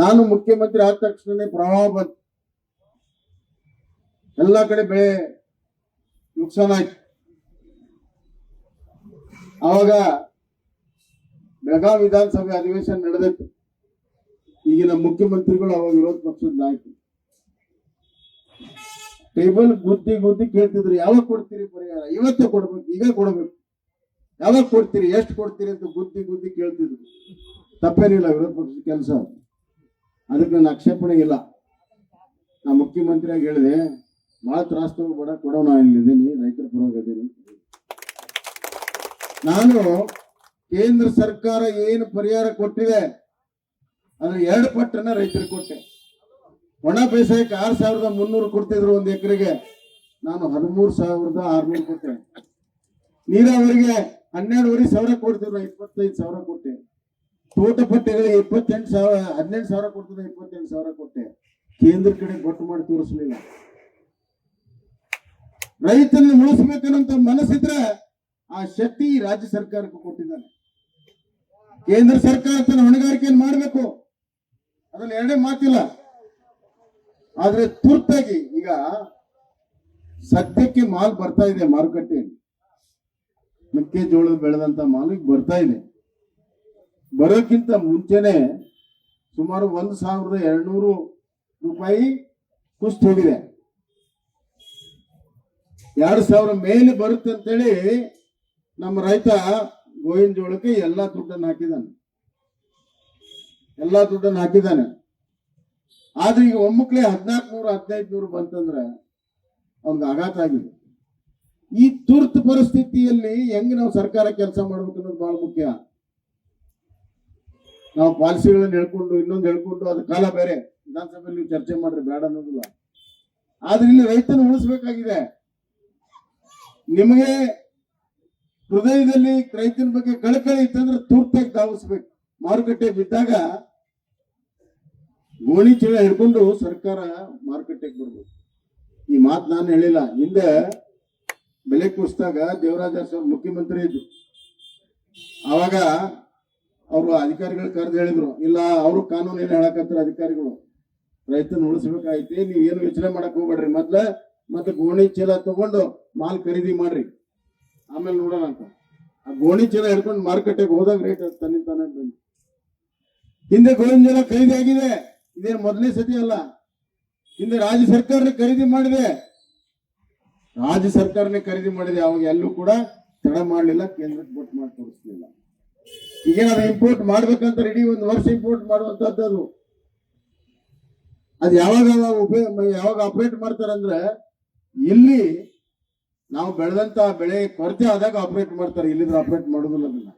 ನಾನು ಮುಖ್ಯಮಂತ್ರಿ ಆದ ತಕ್ಷಣನೇ ಪ್ರವಾಹ ಬಂತು. ಎಲ್ಲ ಕಡೆ ಬೆಳೆ ನುಕ್ಸಾನ ಆಯ್ತು. ಆವಾಗ ಬೆಳಗಾವಿ ವಿಧಾನಸಭೆ ಅಧಿವೇಶನ ನಡೆದಿತ್ತು ಈಗಿನ ಮುಖ್ಯಮಂತ್ರಿಗಳು ಅವಾಗ ವಿರೋಧ ಪಕ್ಷದ ನಾಯಕರು. ಟೇಬಲ್ ಗುದ್ದಿ ಗುದ್ದಿ ಕೇಳ್ತಿದ್ರು, ಯಾವಾಗ ಕೊಡ್ತೀರಿ ಪರಿಹಾರ? ಇವತ್ತೇ ಕೊಡ್ಬೇಕು, ಈಗ ಕೊಡ್ಬೇಕು. ಯಾವಾಗ ಕೊಡ್ತೀರಿ, ಎಷ್ಟು ಕೊಡ್ತೀರಿ ಅಂತ ಗುದ್ದಿ ಗುದ್ದಿ ಕೇಳ್ತಿದ್ರು. ತಪ್ಪೇನಿಲ್ಲ ವಿರೋಧ ಪಕ್ಷದ ಕೆಲಸ. ಅದಕ್ಕೆ ನನ್ನ ಆಕ್ಷೇಪಣೆ ಇಲ್ಲ. ನಾ ಮುಖ್ಯಮಂತ್ರಿಯಾಗಿ ಹೇಳಿದೆ, ಭಾಳ ತ್ರಾಸ ತಗೋಬೇಡ, ಕೊಡೋಣ ಇಲ್ಲಿದ್ದೀನಿ, ರೈತರ ಪರವಾಗಿ ಅದೀನಿ ನಾನು ಕೇಂದ್ರ ಸರ್ಕಾರ ಏನು ಪರಿಹಾರ ಕೊಟ್ಟಿದೆ ಅದ್ರ ಎರಡು ಪಟ್ಟನ್ನ ರೈತರಿಗೆ ಕೊಟ್ಟೆ. ಒಣ ಬೇಸಾಯಕ್ಕೆ ಆರು ಸಾವಿರದ ಮುನ್ನೂರು ಕೊಡ್ತಿದ್ರು ಒಂದು ಎಕರೆಗೆ, ನಾನು ಹದಿಮೂರು ಸಾವಿರದ ಆರ್ನೂರು ಕೊಟ್ಟೆ. ನೀರಾವರಿಗೆ ಹನ್ನೆರಡುವರೆ ಸಾವಿರ ಕೊಡ್ತಿದ್ರು, ಇಪ್ಪತ್ತೈದು ಸಾವಿರ ಕೊಟ್ಟೆ. ತೋಟ ಪಟ್ಟೆಗಳಿಗೆ ಇಪ್ಪತ್ತೆಂಟು ಸಾವಿರ, ಹದಿನೆಂಟು ಸಾವಿರ ಕೊಡ್ತದೆ, ಇಪ್ಪತ್ತೆಂಟು ಸಾವಿರ ಕೊಟ್ಟೆ. ಕೇಂದ್ರ ಕಡೆ ಗೊಟ್ಟು ಮಾಡಿ ತೋರಿಸ್ಲಿಲ್ಲ. ರೈತನ ಉಳಿಸ್ಬೇಕನ್ನೋಂತ ಮನಸ್ಸಿದ್ರೆ ಆ ಶಕ್ತಿ ರಾಜ್ಯ ಸರ್ಕಾರಕ್ಕೆ ಕೊಟ್ಟಿದ್ದಾನೆ. ಕೇಂದ್ರ ಸರ್ಕಾರ ತನ್ನ ಹೊಣೆಗಾರಿಕೆಯನ್ನು ಮಾಡಬೇಕು. ಅದ್ರಲ್ಲಿ ಎರಡೇ ಮಾತಿಲ್ಲ. ಆದ್ರೆ ತುರ್ತಾಗಿ ಈಗ ಸದ್ಯಕ್ಕೆ ಮಾಲ್ ಬರ್ತಾ ಇದೆ ಮಾರುಕಟ್ಟೆಯಲ್ಲಿ. ಮೆಕ್ಕೆಜೋಳ ಬೆಳೆದಂತ ಮಾಲ್ ಬರ್ತಾ ಇದೆ. ಬರೋಕ್ಕಿಂತ ಮುಂಚೆನೆ ಸುಮಾರು ಒಂದು ಸಾವಿರದ ಎರಡ್ನೂರು ರೂಪಾಯಿ ಕುಸ್ತು ಹೋಗಿದೆ. ಎರಡು ಸಾವಿರ ಮೇಲೆ ಬರುತ್ತೆ ಅಂತೇಳಿ ನಮ್ಮ ರೈತ ಗೋವಿನ ಜೋಳಕ್ಕೆ ಎಲ್ಲಾ ದುಡ್ಡನ್ನು ಹಾಕಿದ್ದಾನೆ. ಎಲ್ಲಾ ದುಡ್ಡನ್ನು ಹಾಕಿದ್ದಾನೆ. ಆದ್ರೆ ಈಗ ಒಮ್ಮಕ್ಲೆ ಹದಿನಾಲ್ಕು ನೂರು, ಹದಿನೈದು ನೂರು ಬಂತಂದ್ರೆ ಅವ್ನಿಗೆ ಆಘಾತ ಆಗಿದೆ. ಈ ತುರ್ತು ಪರಿಸ್ಥಿತಿಯಲ್ಲಿ ಹೆಂಗ್ ನಾವು ಸರ್ಕಾರ ಕೆಲಸ ಮಾಡ್ಬೇಕು ಅನ್ನೋದು ಬಹಳ ಮುಖ್ಯ. ನಾವು ಪಾಲಿಸಿಗಳನ್ನ ಹೇಳ್ಕೊಂಡು, ಇನ್ನೊಂದು ಹೇಳ್ಕೊಂಡು, ಅದು ಕಾಲ ಬೇರೆ. ವಿಧಾನಸಭೆಯಲ್ಲಿ ಚರ್ಚೆ ಮಾಡ್ರಿ, ಬೇಡ ಅನ್ನೋದಿಲ್ಲ. ಆದ್ರೆ ಇಲ್ಲಿ ರೈತನ ಉಳಿಸ್ಬೇಕಾಗಿದೆ. ನಿಮಗೆ ಹೃದಯದಲ್ಲಿ ರೈತನ ಬಗ್ಗೆ ಕಳಕಳಿ ಇತ್ತಂದ್ರೆ ತುರ್ತಾಗಿ ಧಾವಿಸ್ಬೇಕು. ಮಾರುಕಟ್ಟೆ ಬಿದ್ದಾಗ ಗೋಣಿ ಚೀಲ ಹಿಡ್ಕೊಂಡು ಸರ್ಕಾರ ಮಾರುಕಟ್ಟೆಗೆ ಬರ್ಬೇಕು. ಈ ಮಾತು ನಾನು ಹೇಳಿಲ್ಲ. ಹಿಂದೆ ಬೆಲೆ ಕುಸಿದಾಗ ದೇವರಾಜ ಮುಖ್ಯಮಂತ್ರಿ ಇದ್ರು. ಅವಾಗ ಅವರು ಅಧಿಕಾರಿಗಳು ಕರೆದು ಹೇಳಿದ್ರು, ಇಲ್ಲ, ಅವರು ಕಾನೂನು ಏನು ಹೇಳಕತ್ತಾರ ಅಧಿಕಾರಿಗಳು. ರೈತನ ಉಳಿಸ್ಬೇಕಾಯ್ತಿ, ನೀವು ಏನು ಯೋಚನೆ ಮಾಡಕ್ ಹೋಗ್ಬೇಡ್ರಿ. ಮೊದ್ಲ ಮತ್ತೆ ಗೋಣಿ ಚೀಲ ತಗೊಂಡು ಮಾಲ್ ಖರೀದಿ ಮಾಡ್ರಿ. ಆಮೇಲೆ ನೋಡೋಣ ಅಂತ. ಆ ಗೋಣಿ ಚೀಲ ಹಿಡ್ಕೊಂಡು ಮಾರುಕಟ್ಟೆಗೆ ಹೋದಾಗ ರೇಟ್ ತನ್ನಿಂದ ತಾನೇ ಬಂದು ಹಿಂದೆ ಗೋವಿನ ಚೀಲ ಖರೀದಿ ಆಗಿದೆ. ಇದೇನು ಮೊದಲನೇ ಸತಿ ಅಲ್ಲ. ಹಿಂದೆ ರಾಜ್ಯ ಸರ್ಕಾರನೇ ಖರೀದಿ ಮಾಡಿದೆ. ರಾಜ್ಯ ಸರ್ಕಾರನೇ ಖರೀದಿ ಮಾಡಿದೆ. ಅವಾಗ ಎಲ್ಲೂ ಕೂಡ ತಡ ಮಾಡಲಿಲ್ಲ, ಕೇಂದ್ರಕ್ಕೆ ಕೊಟ್ಟು ಮಾಡಿ ತೋರಿಸ್ಲಿಲ್ಲ ಈಗೇನಾದ್ರು ಇಂಪೋರ್ಟ್ ಮಾಡ್ಬೇಕಂತ ರೆಡಿ ಒಂದು ವರ್ಷ ಇಂಪೋರ್ಟ್ ಮಾಡುವಂತದ್ದು ಅದು. ಯಾವಾಗ ಯಾವಾಗ ಆಪರೇಟ್ ಮಾಡ್ತಾರಂದ್ರೆ, ಇಲ್ಲಿ ನಾವು ಬೆಳೆದಂತ ಬೆಳೆ ಕೊರತೆ ಆದಾಗ ಆಪರೇಟ್ ಮಾಡ್ತಾರೆ, ಇಲ್ಲಿದ್ರೆ ಆಪರೇಟ್ ಮಾಡೋದಿಲ್ಲ ಅದನ್ನ.